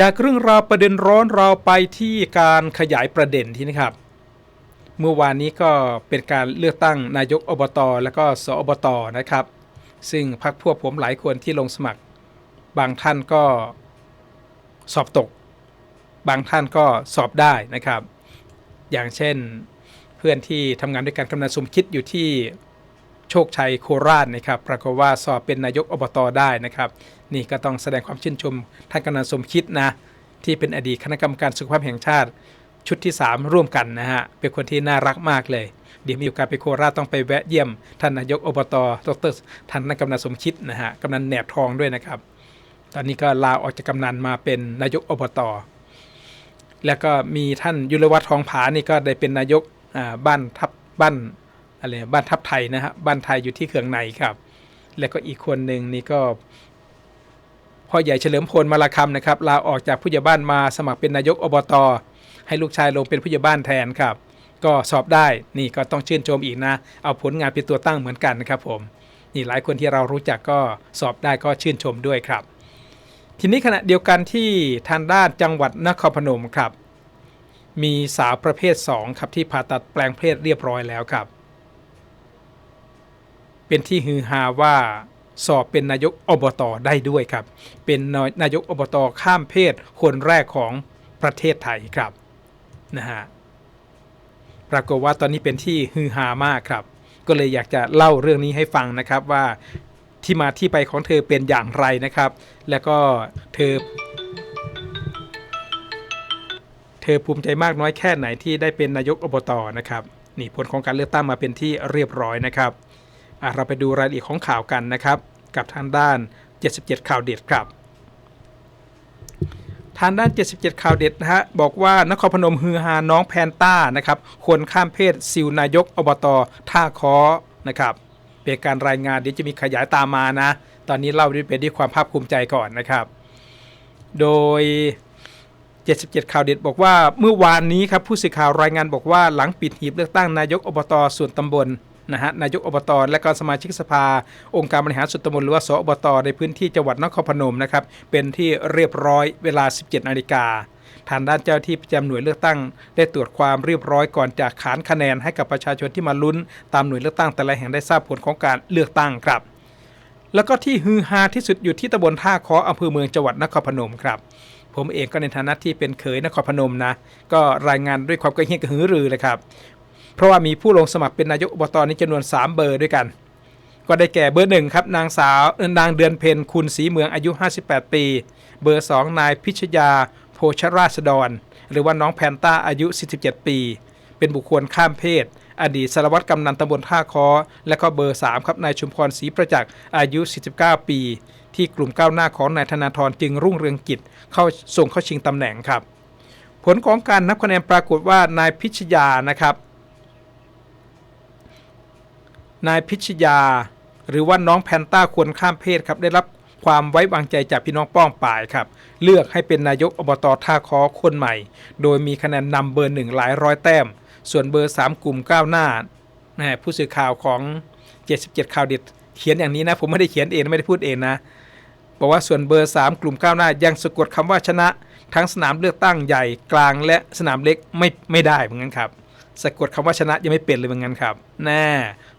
จากเรื่องราวประเด็นร้อนเราไปที่การขยายประเด็นที่นี่ครับ เมื่อวานนี้ก็เป็นการเลือกตั้งนายกอบตและก็สอบตนะครับ ซึ่งพรรคพวกผมหลายคนที่ลงสมัคร บางท่านก็สอบตก บางท่านก็สอบได้นะครับ อย่างเช่นเพื่อนที่ทำงานด้วยกันกำนันสมคิดอยู่ที่ โชคชัยโคราชนะครับปรากฏว่าสอบเป็นนายกอบตได้นะครับ นี่ก็ต้องแสดงความชื่นชมท่านกำนันสมคิดนะ ที่เป็นอดีตคณะกรรมการสุขภาพแห่งชาติ ชุดที่ 3 ร่วมกันนะฮะเป็นคนที่น่ารักมากเลย เดี๋ยวมีโอกาสไปโคราชต้องไปแวะเยี่ยมท่านนายกอบตดรท่านนายกำนันสมคิดนะฮะกำนันแหนบทองด้วยนะครับ ตอนนี้ก็ลาออกจากกำนันมาเป็นนายกอบตแล้วก็มีท่านยุรวัฒน์ทองผานี่ก็ได้เป็นนายกบ้านทับบ้าน อะไรบ้านทับไทยนะฮะบ้านไทยอยู่ที่เขืองในครับ แล้วก็อีกคนหนึ่งนี่ก็พ่อใหญ่เฉลิมพลมาลาคำนะครับลาออกจากผู้ใหญ่บ้านมาสมัครเป็นนายกอบตให้ลูกชายลงเป็นผู้ใหญ่บ้านแทนครับ ก็สอบได้นี่ก็ต้องชื่นชมอีกนะ เอาผลงานเป็นตัวตั้งเหมือนกันนะครับผมนี่หลายคนที่เรารู้จักก็สอบได้ก็ชื่นชมด้วยครับ ทีนี้ขณะเดียวกันที่ทางด้านจังหวัดนครพนมครับ มีสาวประเภท 2 ครับที่ผ่าตัดแปลงเพศเรียบร้อยแล้วครับ เป็นที่ฮือฮาว่าสอบเป็นนายกอบตได้ด้วยครับ เป็นนายกอบตข้ามเพศคนแรกของประเทศไทยครับนะฮะปรากฏว่าตอนนี้เป็นที่ฮือฮามากครับ ก็เลยอยากจะเล่าเรื่องนี้ให้ฟังนะครับว่าที่มาที่ไปของเธอเป็นอย่างไรนะครับ แล้วก็เธอ เธอภูมิใจมากน้อยแค่ไหนที่ได้เป็นนายกอบตนะครับนี่ผลของการเลือกตั้งมาเป็นที่เรียบร้อยนะครับ เราไปดูรายละเอียดของข่าวกันนะครับ กับทางด้าน 77 ข่าวเด็ดครับ ทางด้าน 77 ข่าวเด็ดนะฮะบอกว่านครพนมฮือฮาน้องแพนต้านะครับคนข้ามเพศซิลนายกอบตท่าคอนะครับเป็นการรายงานเดี๋ยวจะมีขยายตามมานะ ตอนนี้เล่าด้วยเป็นด้วยความภาคภูมิใจก่อนนะครับ โดย 77 ข่าวเด็ดบอกว่าเมื่อวานนี้ครับผู้สื่อข่าวรายงานบอกว่าหลังปิดหีบเลือกตั้งนายกอบตส่วนตำบล นะฮะนายกอบตและก็สมาชิกสภา องค์การบริหารส่วนตำบลหรือว่าสอบตในพื้นที่จังหวัดนครพนมนะครับเป็นที่เรียบร้อยเวลา 17นาฬิกาทางด้านเจ้าที่ประจำหน่วยเลือกตั้ง ได้ตรวจความเรียบร้อยก่อนจากขานคะแนนให้กับประชาชนที่มาลุ้น ตามหน่วยเลือกตั้งแต่ละแห่งได้ทราบผลของการเลือกตั้งครับ แล้วก็ที่ฮือฮาที่สุดอยู่ที่ตำบลท่าคออำเภอเมืองจังหวัดนครพนมครับ ผมเองก็ในฐานะที่เป็นเขยนครพนมนะ ก็รายงานด้วยความกระเฮียนกระหือรือเลยครับ เพราะว่ามีผู้ลงสมัครเป็นนายกอบตในจำนวน 3 เบอร์ด้วยกัน ก็ได้แก่เบอร์หนึ่งครับนางสาวนางเดือนเพ็ญคุณศรีเมืองอายุ 58 ปี เบอร์ 2 นายพิชยา โพชราษฎรหรือว่าน้องแพนต้าอายุ 47 ปี เป็นบุคคลข้ามเพศ อดีตสารวัตรกำนันตำบลท่าคอและก็เบอร์ 3 ครับนายชุมพรศรีประจักษ์อายุ 49 ปี ที่กลุ่มก้าวหน้าของนายธนาธรจึงรุ่งเรืองกิจเข้าส่งเข้าชิงตำแหน่งครับ ผลของการนับคะแนนปรากฏว่านายพิชยานะครับ นายพิชยา หรือว่าน้องแพนต้าควรข้ามเพศครับได้รับความไว้วางใจจากพี่น้องป้องป่ายครับ เลือกให้เป็นนายกอบตท่าคอคนใหม่ โดยมีคะแนนนำเบอร์หนึ่งหลายร้อยแต้ม ส่วนเบอร์ 3 กลุ่มก้าวหน้านะผู้สื่อข่าวของ 77 ข่าวเด็ดเขียนอย่างนี้นะ ผมไม่ได้เขียนเองไม่ได้พูดเองนะ บอกว่าส่วนเบอร์ 3 กลุ่มก้าวหน้า ยังสะกดคำว่าชนะ ทั้งสนามเลือกตั้งใหญ่กลางและสนามเล็กไม่ไม่ได้เหมือนกันครับ สะกดคำว่าชนะยังไม่เป็นเลยเหมือนกันครับแน่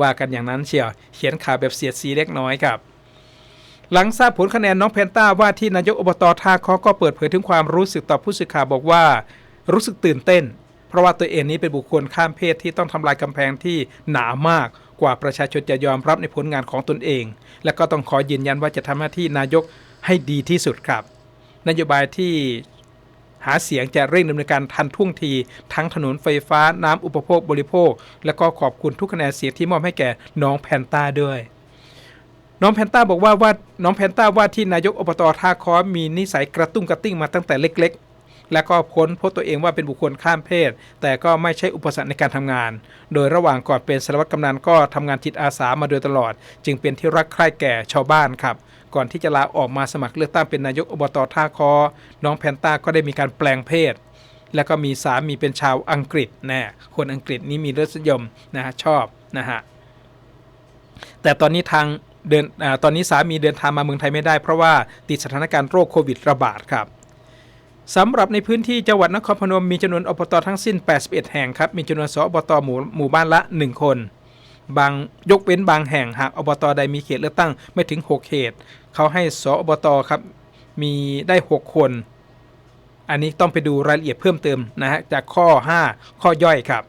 ว่ากันอย่างนั้นเชียวเขียนข่าวแบบเสียดสีเล็กน้อยครับ หลังทราบผลคะแนนน้องแพนต้าว่าที่นายกอบตท่าคอก็เปิดเผยถึงความรู้สึกต่อผู้สื่อข่าวบอกว่า รู้สึกตื่นเต้น เพราะว่าตัวเองนี้เป็นบุคคลข้ามเพศที่ต้องทำลายกำแพงที่หนามากกว่าประชาชนจะยอมรับในผลงานของตนเอง และก็ต้องขอยืนยันว่าจะทำหน้าที่นายกให้ดีที่สุดครับ นโยบายที่ หาเสียงจะเร่งดำเนินการทันท่วงที ทั้งถนนไฟฟ้าน้ำอุปโภคบริโภค และก็ขอบคุณทุกคะแนนเสียงที่มอบให้แก่น้องแพนต้าด้วยน้องแพนต้าบอกว่าว่าน้องแพนต้าว่าที่นายกอบตท่าคอมีนิสัยกระตุ้งกระติ้งมาตั้งแต่เล็ก ๆ และก็พ้นพบตัวเองว่าเป็นบุคคลข้ามเพศ แต่ก็ไม่ใช่อุปสรรคในการทำงาน โดยระหว่างก่อนเป็นสารวัตรกำนันก็ทำงานจิตอาสามาโดยตลอด จึงเป็นที่รักใคร่แก่ชาวบ้านครับ ก่อนที่จะลาออกมาสมัครเลือกตั้งเป็นนายกอบตท่าคอ น้องแพนต้าก็ได้มีการแปลงเพศ แล้วก็มีสามีเป็นชาวอังกฤษแน่คนอังกฤษนี้มีรสนิยมนะฮะชอบนะฮะแต่ตอนนี้ทางเดินอตอนนี้สามีเดินทางมาเมืองไทยไม่ได้เพราะว่าติดสถานการณ์โรคโควิดระบาดครับสำหรับในพื้นที่จังหวัดนครพนมมีจำนวนอบตทั้งสิ้น 81 แห่งครับ มีจำนวนสอบตหมู่หมู่บ้านละ 1 คน บางยกเว้นบางแห่งหากอบตใดมีเขตเลือกตั้งไม่ถึง 6 เขต เขาให้สอบตครับ มีได้ 6 คน อันนี้ต้องไปดูรายละเอียดเพิ่มเติมนะฮะจากข้อ 5 ข้อย่อยครับ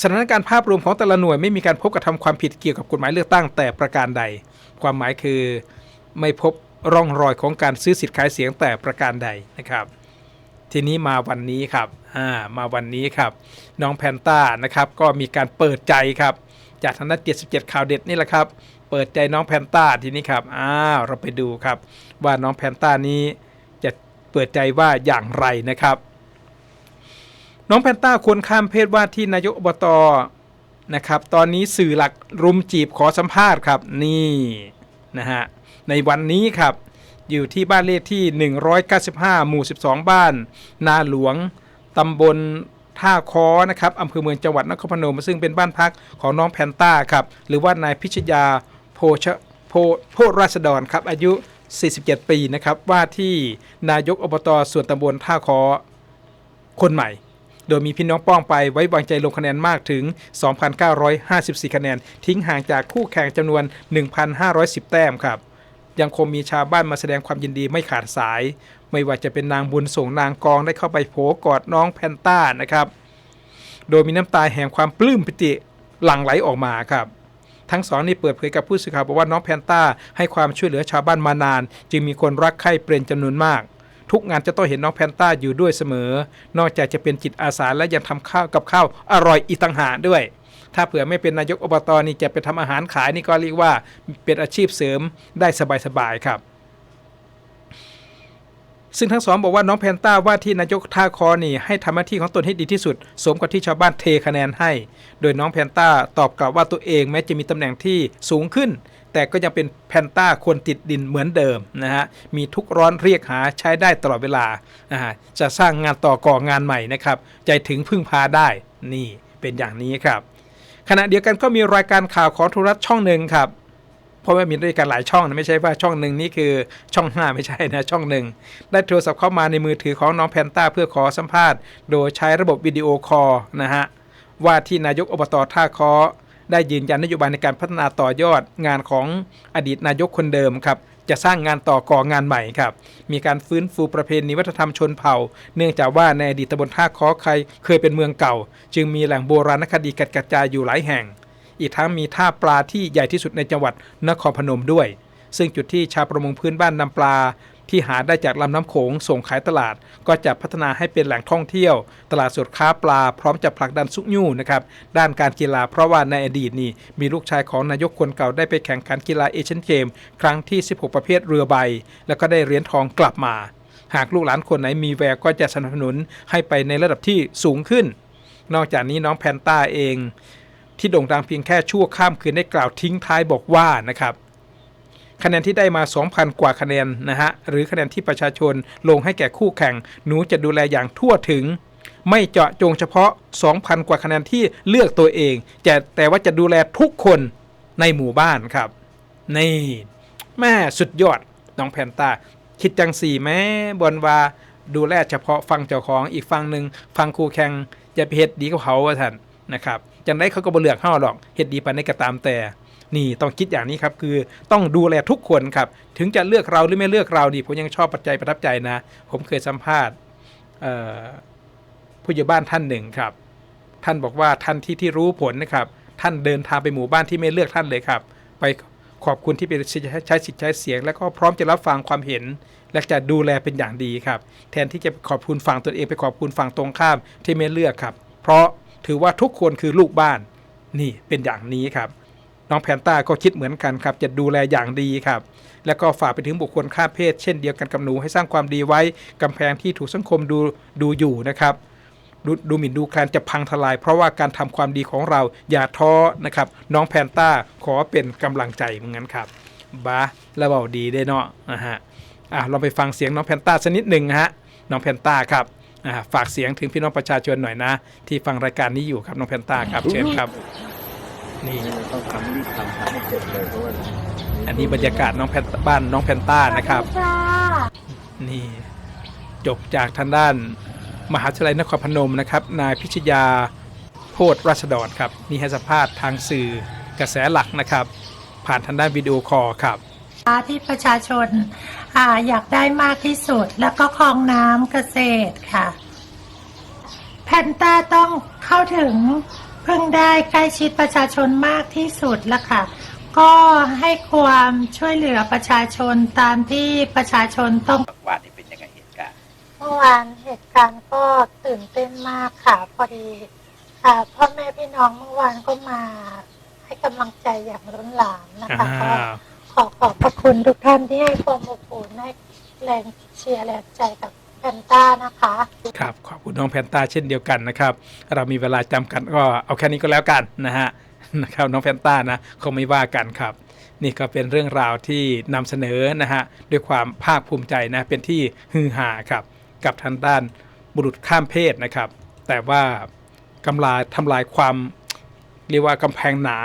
สถานการณ์ภาพรวมของแต่ละหน่วยไม่มีการพบกระทำความผิดเกี่ยวกับกฎหมายเลือกตั้งแต่ประการใด ความหมายคือไม่พบร่องรอยของการซื้อสิทธิ์ขายเสียงแต่ประการใดนะครับ ทีนี้มาวันนี้ครับอ่ามาวันนี้ครับ น้องแพนต้านะครับก็มีการเปิดใจครับ จากทางด้าน77 ข่าวเด็ดนี่แหละครับ เปิดใจน้องแพนต้าทีนี้ครับอ้าวเราไปดูครับ ว่าน้องแพนต้านี้จะเปิดใจว่าอย่างไรนะครับ น้องแพนต้าควรข้ามเพศว่าที่นายกอบตนะครับตอนนี้สื่อหลักรุมจีบขอสัมภาษณ์ครับนี่นะฮะในวันนี้ครับอยู่ที่บ้านเลขที่ 195 หมู่ 12 บ้าน นาหลวง ตำบล ท่าคอนะครับอำเภอเมืองจังหวัดนครพนม ซึ่งเป็นบ้านพักของน้องแพนต้าครับหรือว่านายพิชยาโพชโพโพราษฎรครับอายุ 47 ปีนะครับว่าที่นายกอบตส่วนตำบลท่าคอคนใหม่โดยมีพี่น้องป้องไปไว้วางใจลงคะแนนมากถึง 2,954 คะแนน ทิ้งห่างจากคู่แข่งจำนวน 1,510 แต้มครับ ยังคงมีชาวบ้านมาแสดงความยินดีไม่ขาดสาย ไม่ว่าจะเป็นนางบุญส่งนางกองได้เข้าไปโผกอดน้องแพนต้านะครับ โดยมีน้ำตาแห่งความปลื้มปิติหลั่งไหลออกมาครับ ทั้งสองนี่เปิดเผยกับผู้สื่อข่าวบอกว่าน้องแพนต้าให้ความช่วยเหลือชาวบ้านมานาน จึงมีคนรักใคร่เป็นจำนวนมาก ทุกงานจะต้องเห็นน้องแพนต้าอยู่ด้วยเสมอ นอกจากจะเป็นจิตอาสาและยังทำข้าวกับข้าวอร่อยอีกต่างหากด้วยถ้าเผื่อไม่เป็นนายกอบตนี่จะไปทำอาหารขายนี่ก็เรียกว่าเป็นอาชีพเสริมได้สบายๆครับ ซึ่งทั้งสองบอกว่าน้องแพนต้าว่าที่นายกท่าคอนี่ให้ทำหน้าที่ของตนให้ดีที่สุด สมกับที่ชาวบ้านเทคะแนนให้ โดยน้องแพนต้าตอบกลับว่าตัวเองแม้จะมีตำแหน่งที่สูงขึ้น แต่ก็ยังเป็นแพนต้าคนติดดินเหมือนเดิมนะฮะมีทุกร้อนเรียกหาใช้ได้ตลอดเวลานะฮะจะสร้างงานต่อก่องานใหม่นะครับใจถึงพึ่งพาได้นี่เป็นอย่างนี้ครับ ขณะเดียวกันก็มีรายการข่าวของโทรทัศน์ช่องหนึ่งครับ ราะว่ามีรายการหลายช่องนะไม่ใช่ว่าช่องหนึ่งนี่คือช่องห้าไม่ใช่นะช่องหนึ่งได้โทรศัพท์เข้ามาในมือถือของน้องแพนต้าเพื่อขอสัมภาษณ์ โดยใช้ระบบวิดีโอคอลนะฮะว่าที่นายกอบตท่าคอได้ยืนยันนโยบายในการพัฒนาต่อยอดงานของอดีตนายกคนเดิมครับจะสร้างงานต่อก่องานใหม่ครับ มีการฟื้นฟูประเพณีวัฒนธรรมชนเผ่า เนื่องจากว่าในอดีตตำบลท่าคอใครเคยเป็นเมืองเก่า จึงมีแหล่งโบราณคดีกระจายอยู่หลายแห่ง อีกทั้งมีท่าปลาที่ใหญ่ที่สุดในจังหวัดนครพนมด้วย ซึ่งจุดที่ชาวประมงพื้นบ้านนำปลา ที่หาได้จากลำน้ำโขงส่งขายตลาด ก็จะพัฒนาให้เป็นแหล่งท่องเที่ยว ตลาดสดค้าปลาพร้อมจะผลักดันสุกยู่นะครับด้านการกีฬาเพราะว่าในอดีตนี่มีลูกชายของนายกคนเก่าได้ไปแข่งขันกีฬาเอเชียนเกมครั้งที่ 16 ประเภทเรือใบ แล้วก็ได้เหรียญทองกลับมาหากลูกหลานคนไหนมีแววก็จะสนับสนุนให้ไปในระดับที่สูงขึ้น นอกจากนี้น้องแพนต้าเอง ที่โด่งดังเพียงแค่ชั่วข้ามคืนได้กล่าวทิ้งท้ายบอกว่านะครับคะแนนที่ได้มา 2,000 กว่าคะแนนนะฮะ หรือคะแนนที่ประชาชนลงให้แก่คู่แข่ง หนูจะดูแลอย่างทั่วถึง ไม่เจาะจงเฉพาะ 2,000 กว่าคะแนนที่เลือกตัวเองจะแต่ว่าจะดูแลทุกคนในหมู่บ้านครับ นี่แม่สุดยอด น้องแพนตา คิดจังสี่แม่บนว่าดูแลเฉพาะฟังเจ้าของอีกฟังหนึ่งฟังคู่แข่งจะเฮ็ดดีกับเขาว่าท่านนะครับ จังได้เขาก็บ่เลือกเฮาหรอกเฮ็ดดีปานใดก็ตามแต่ นี่ต้องคิดอย่างนี้ครับคือต้องดูแลทุกคนครับ ถึงจะเลือกเราหรือไม่เลือกเราดีผมยังชอบปัจจัยประทับใจนะ ผมเคยสัมภาษณ์ผู้ใหญ่บ้านท่านหนึ่งครับ ท่านบอกว่าท่านที่ที่รู้ผลนะครับ ท่านเดินทางไปหมู่บ้านที่ไม่เลือกท่านเลยครับ ไปขอบคุณที่ไปใช้สิทธิ์ใช้เสียง แล้วก็พร้อมจะรับฟังความเห็น และจะดูแลเป็นอย่างดีครับ แทนที่จะขอบคุณฝั่งตนเองไปขอบคุณฝั่งตรงข้ามที่ไม่เลือกครับ เพราะ ถือว่าทุกคนคือลูกบ้านนี่เป็นอย่างนี้ครับ น้องแพนต้าก็คิดเหมือนกันครับ จะดูแลอย่างดีครับ แล้วก็ฝากไปถึงบุคคลข้ามเพศ เช่นเดียวกันกับหนูให้สร้างความดีไว้กำแพงที่ถูกสังคมดูดูอยู่นะครับดูดูหมิ่นดูแคลนจะพังทลาย เพราะว่าการทำความดีของเราอย่าท้อนะครับ น้องแพนต้าขอเป็นกำลังใจเหมือนกันครับบ้าแล้วเบาดีได้เนาะนะฮะอะเราไปฟังเสียงน้องแพนต้าสักนิดหนึ่งนะฮะน้องแพนต้าครับ ฝากเสียงถึงพี่น้องประชาชนหน่อยนะ ที่ฟังรายการนี้อยู่ครับน้องแพนต้าครับเชิญครับ นี่ต้องทำรีบทำทำให้เสร็จเลยเพราะว่าอันนี้บรรยากาศน้องแพนบ้านน้องแพนต้านะครับค่ะนี่จบจากทางด้าน มหาวิทยาลัยนครพนมนะครับ นายพิชยาโพธราชดรครับมีให้สัมภาษณ์ทางสื่อกระแสหลักนะครับ ผ่านทางด้านวิดีโอคอลครับที่ประชาชน อาอยากได้มากที่สุด แล้วก็คลองน้ำเกษตรค่ะ แพนต้าต้องเข้าถึงเพิ่งได้ใกล้ชิดประชาชนมากที่สุดแล้วค่ะ ก็ให้ความช่วยเหลือประชาชนตามที่ประชาชนต้องว่านี่เป็นยังไงเหตุการณ์เมื่อวานเหตุการณ์ก็ตื่นเต้นมากค่ะ พอดีค่ะพ่อแม่พี่น้องเมื่อวานก็มาให้กำลังใจอย่างล้นหลามนะคะก็ อขอขอบพระคุณทุกท่านที่ให้ความอบอุ่นให้แรงเชียร์แรงใจกับแพนต้านะคะครับขอบคุณน้องแพนต้าเช่นเดียวกันนะครับ เรามีเวลาจำกัดก็เอาแค่นี้ก็แล้วกันนะฮะนะครับน้องแพนต้านะคงไม่ว่ากันครับ นี่ก็เป็นเรื่องราวที่นำเสนอนะฮะด้วยความภาคภูมิใจนะเป็นที่ฮือฮาครับ กับทางด้านบุรุษข้ามเพศนะครับ แต่ว่ากำลายทำลายความเรียกว่ากำแพงหนา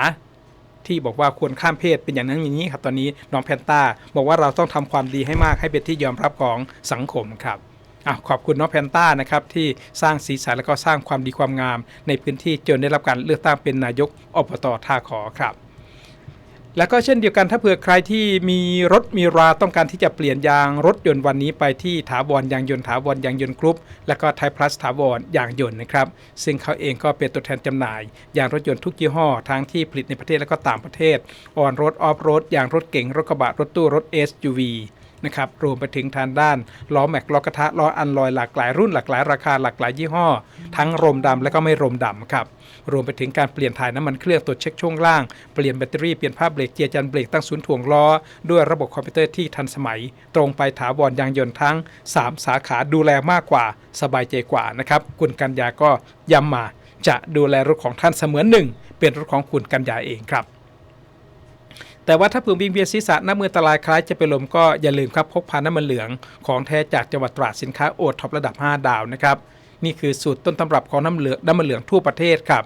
ที่บอกว่าควรข้ามเพศเป็นอย่างนั้นอย่างนี้ครับตอนนี้น้องแพนต้าบอกว่าเราต้องทำความดีให้มากให้เป็นที่ยอมรับของสังคมครับอขอบคุณน้องแพนต้านะครับที่สร้างสีสันและก็สร้างความดีความงาม ในพื้นที่จนได้รับการเลือกตั้งเป็นนายกอบตท่าขอครับ แล้วก็เช่นเดียวกันถ้าเผื่อใครที่มีรถมีราต้องการที่จะเปลี่ยนยางรถยนต์วันนี้ไปที่ถาวรยางยนต์ถาวรยางยนต์กรุ๊ปและก็ไทยพลัสถาวรยางยนต์นะครับ ซึ่งเขาเองก็เป็นตัวแทนจำหน่าย ยางรถยนต์ทุกยี่ห้อทั้งที่ผลิตในประเทศและก็ต่างประเทศออนรถออฟโรดยางรถเก๋งรถกระบะรถตู้รถ SUV นะครับรวมไปถึงทางด้านล้อแม็กล้อกระทะล้ออันลอยหลากหลายรุ่นหลากหลายราคาหลากหลายยี่ห้อ ทั้งรมดำและก็ไม่รมดำครับ รวมไปถึงการเปลี่ยนถ่ายน้ำมันเครื่องตรวจเช็คช่วงล่าง เปลี่ยนแบตเตอรี่ เปลี่ยนผ้าเบรกเกียร์จันเบรกตั้งศูนย์ถ่วงล้อ ด้วยระบบคอมพิวเตอร์ที่ทันสมัย ตรงไปถาวรยางยนต์ทั้ง 3 สาขาดูแลมากกว่าสบายใจกว่านะครับคุณกัญญาก็ย้ำมาจะดูแลรถของท่านเสมือนหนึ่ง เป็นรถของคุณกัญญาเองครับแต่ว่าถ้าเผื่อวิงเวียนศีรษะน้ำมือตรายคล้ายจะเป็นลมก็อย่าลืมครับพกพาน้ำมันเหลืองของแท้จากจังหวัดตราดสินค้าโอท็อประดับ 5 ดาวนะครับ นี่คือสูตรต้นตำรับของน้ำเหลืองน้ำมันเหลืองทั่วประเทศครับ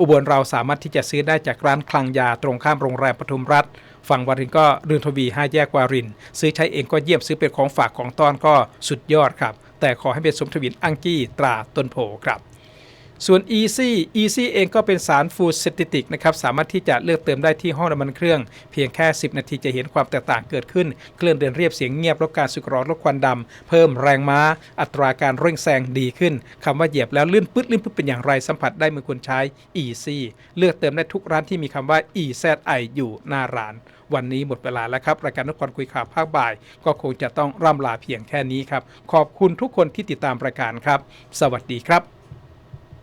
อุบลเราสามารถที่จะซื้อได้จากร้านคลังยาตรงข้ามโรงแรมปทุมรัฐ ฝั่งวารินก็เรือนทวี5แยกวาริน ซื้อใช้เองก็เยี่ยมซื้อเป็นของฝากของต้อนก็สุดยอดครับ แต่ขอให้เป็นสมทวินอังกี้ตราต้นโพครับ ส่วน Easy Easy เองก็เป็นสารฟูดเซนติติกนะครับสามารถที่จะเลือกเติมได้ที่ห้องน้ำมันเครื่อง เพียงแค่ 10 นาทีจะเห็นความแตกต่างเกิดขึ้น เคลื่อนเดินเรียบเสียงเงียบลดการสึกหรอนลดควันดำเพิ่มแรงม้า อัตราการเร่งแซงดีขึ้นคำว่าเหยียบแล้วลื่นปึ๊ดลื่นปึ๊ดเป็นอย่างไรสัมผัสได้เมื่อคุณใช้ Easy เลือกเติมได้ทุกร้านที่มีคำว่า EZI อยู่หน้าร้าน วันนี้หมดเวลาแล้วครับรายการนครคุยข่าวภาคบ่าย ก็คงจะต้องร่ำลาเพียงแค่นี้ครับขอบคุณทุกคนที่ติดตามรายการครับ สวัสดีครับ